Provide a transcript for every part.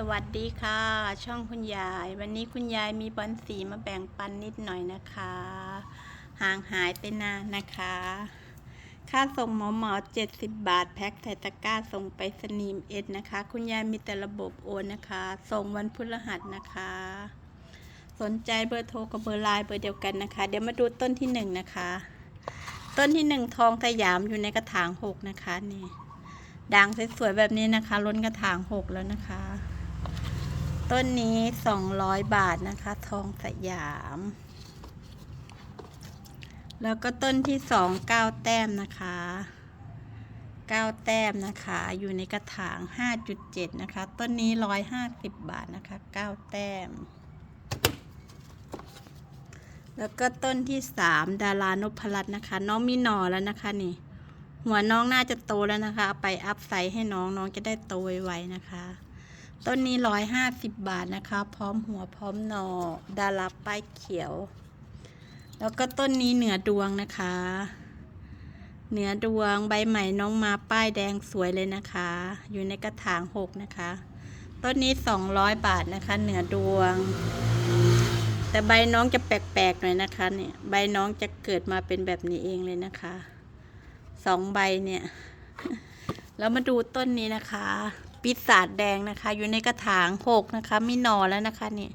สวัสดีค่ะ ช่องคุณยาย วันนี้คุณยายมีบอลสีมาแบ่งปันนิดหน่อยนะคะ ห่างหายไปนานนะคะ ค่าส่งหมอหมอเจ็ดสิบบาท แพ็คไทตะกร้าส่งไปสนีมเอ็ดนะคะ คุณยายมีแต่ระบบโอนนะคะ ส่งวันพฤหัสนะคะ สนใจเบอร์โทรกับเบอร์ไลน์เบอร์เดียวกันนะคะ เดี๋ยวมาดูต้นที่หนึ่งนะคะ ต้นที่หนึ่งทองสยามอยู่ในกระถางหกนะคะนี่ด่างสวยๆแบบนี้นะคะล้นกระถางหกแล้วนะคะ ต้นนี้สองร้อยบาทนะคะ ทองสยาม แล้วก็ต้นที่สองเก้าแต้มนะคะเก้าแต้มนะคะ อยู่ในกระถางห้าจุดเจ็ดนะคะ ต้นนี้ร้อยห้าสิบบาทนะคะเก้าแต้ม แล้วก็ต้นที่สามดารานพรัตน์นะคะ น้องมีหน่อแล้วนะคะนี่ หัวน้องน่าจะโตแล้วนะคะ ไปอัพไซส์ให้น้องน้องจะได้โตไวๆนะคะ ต้นนี้ร้อยห้าสิบบาทนะคะ พร้อมหัวพร้อมหนอดาราป้ายเขียว แล้วก็ต้นนี้เหนือดวงนะคะ เหนือดวงใบใหม่น้องมาป้ายแดงสวยเลยนะคะ อยู่ในกระถางหกนะคะ ต้นนี้สองร้อยบาทนะคะ เหนือดวง แต่ใบน้องจะแปลกๆหน่อยนะคะเนี่ยใบน้องจะเกิดมาเป็นแบบนี้เองเลยนะคะสองใบเนี่ยแล้วมาดูต้นนี้นะคะ ปีศาจแดงนะคะ อยู่ในกระถางหกนะคะมีหน่อแล้วนะคะนี่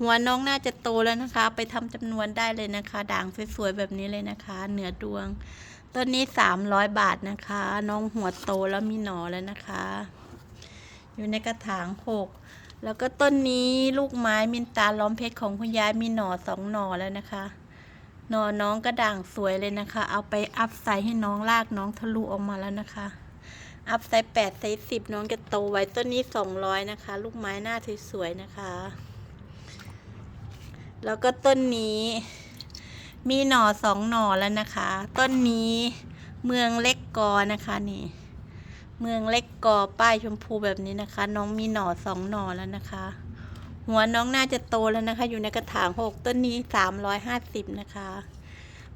หัวน้องน่าจะโตแล้วนะคะ ไปทำจำนวนได้เลยนะคะ ด่างสวยๆแบบนี้เลยนะคะ เหนือดวงต้นนี้สามร้อยบาทนะคะ น้องหัวโตแล้วมีหน่อแล้วนะคะ อยู่ในกระถางหกแล้วก็ต้นนี้ลูกไม้มินตาล้อมเพชรของคุณยายมีหน่อสองหน่อแล้วนะคะหนอน้องกระด่างสวยเลยนะคะ เอาไปอัพไซส์ให้น้องลากน้องทะลุออกมาแล้วนะคะ อัพไซส์แปดไซส์สิบน้องจะโตไว้ต้นนี้สองร้อยนะคะ ลูกไม้หน้าสวยๆนะคะ แล้วก็ต้นนี้ มีหน่อสองหน่อแล้วนะคะ ต้นนี้เมืองเล็กกอนะคะนี่ เมืองเล็กกอป้ายชมพูแบบนี้นะคะ น้องมีหน่อสองหน่อแล้วนะคะ หัวน้องน่าจะโตแล้วนะคะ อยู่ในกระถางหกต้นนี้สามร้อยห้าสิบนะคะ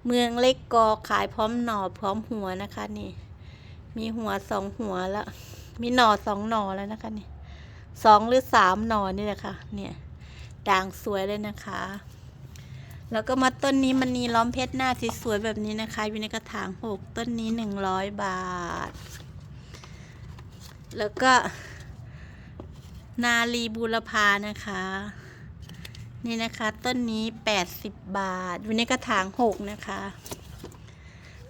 เมืองเล็กกอขายพร้อมหน่อพร้อมหัวนะคะนี่ มีหัวสองหัวแล้ว มีหน่อสองหน่อแล้วนะคะนี่สองหรือสามหน่อนี่แหละค่ะ เนี่ยด่างสวยเลยนะคะ แล้วก็มาต้นนี้มันนีล้อมเพชรหน้าส,สวยแบบนี้นะคะ อยู่ในกระถางหกต้นนี้หนึ่งร้อยบาท แล้วก็ นาลีบูรพานะคะ นี่นะคะต้นนี้80บาท อยู่ในกระถางหกนะคะ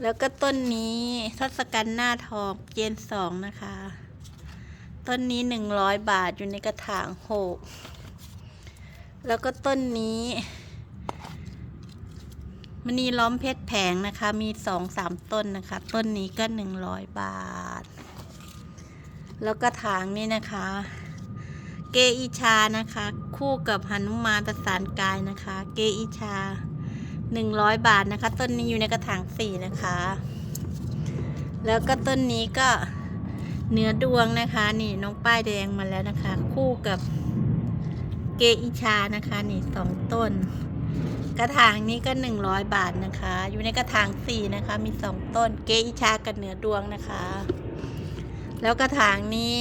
แล้วก็ต้นนี้ทศกัณฐ์หน้าทองเจนสองนะคะ ต้นนี้100บาทอยู่ในกระถางหกแล้วก็ต้นนี้มณีล้อมเพชรแผงนะคะ มีสองสามต้นนะคะ ต้นนี้ก็100บาท แล้วก็ถางนี่นะคะ เกอิชานะคะ คู่กับหนุมานประสานกายนะคะ เกอิชา หนึ่งร้อยบาทนะคะ ต้นนี้อยู่ในกระถางสี่นะคะ แล้วก็ต้นนี้ก็เนื้อดวงนะคะ นี่น้องป้ายแดงมาแล้วนะคะ คู่กับเกอิชานะคะ นี่สองต้น กระถางนี้ก็หนึ่งร้อยบาทนะคะ อยู่ในกระถางสี่นะคะ มีสองต้นเกอิชากับเนื้อดวงนะคะ แล้วกระถางนี้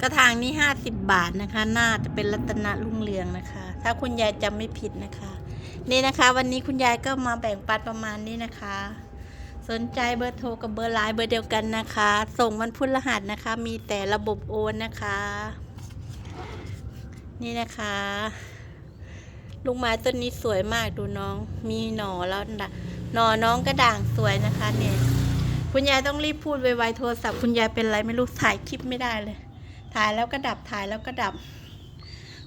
กระถางนี้ห้าสิบบาทนะคะ น่าจะเป็นรัตนรุ่งเรืองนะคะ ถ้าคุณยายจำไม่ผิดนะคะ นี่นะคะ วันนี้คุณยายก็มาแบ่งปันประมาณนี้นะคะ สนใจเบอร์โทรกับเบอร์ไลน์เบอร์เดียวกันนะคะ ส่งวันพุธรหัสนะคะ มีแต่ระบบโอนนะคะ นี่นะคะลูกไม้ต้นนี้สวยมากดูน้อง มีหน่อแล้วนะหน่อน้องกระด่างสวยนะคะ เนี่ย คุณยายต้องรีบพูดไวๆโทรศัพท์คุณยายเป็นไรไม่รู้ถ่ายคลิปไม่ได้เลย ถ่ายแล้วก็ดับถ่ายแล้วก็ดับ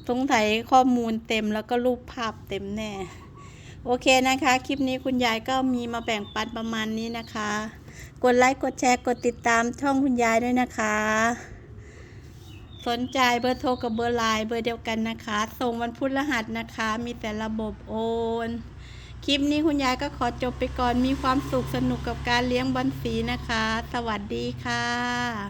สงสัยข้อมูลเต็มแล้วก็รูปภาพเต็มแน่ โอเคนะคะ คลิปนี้คุณยายก็มีมาแบ่งปันประมาณนี้นะคะ กดไลค์กดแชร์กดติดตามช่องคุณยายด้วยนะคะ สนใจเบอร์โทรกับเบอร์ไลน์เบอร์เดียวกันนะคะ ส่งวันพุธรหัสนะคะ มีแต่ระบบโอนคลิปนี้คุณยายก็ขอจบไปก่อนมีความสุขสนุกกับการเลี้ยงบอลสีนะคะ สวัสดีค่ะ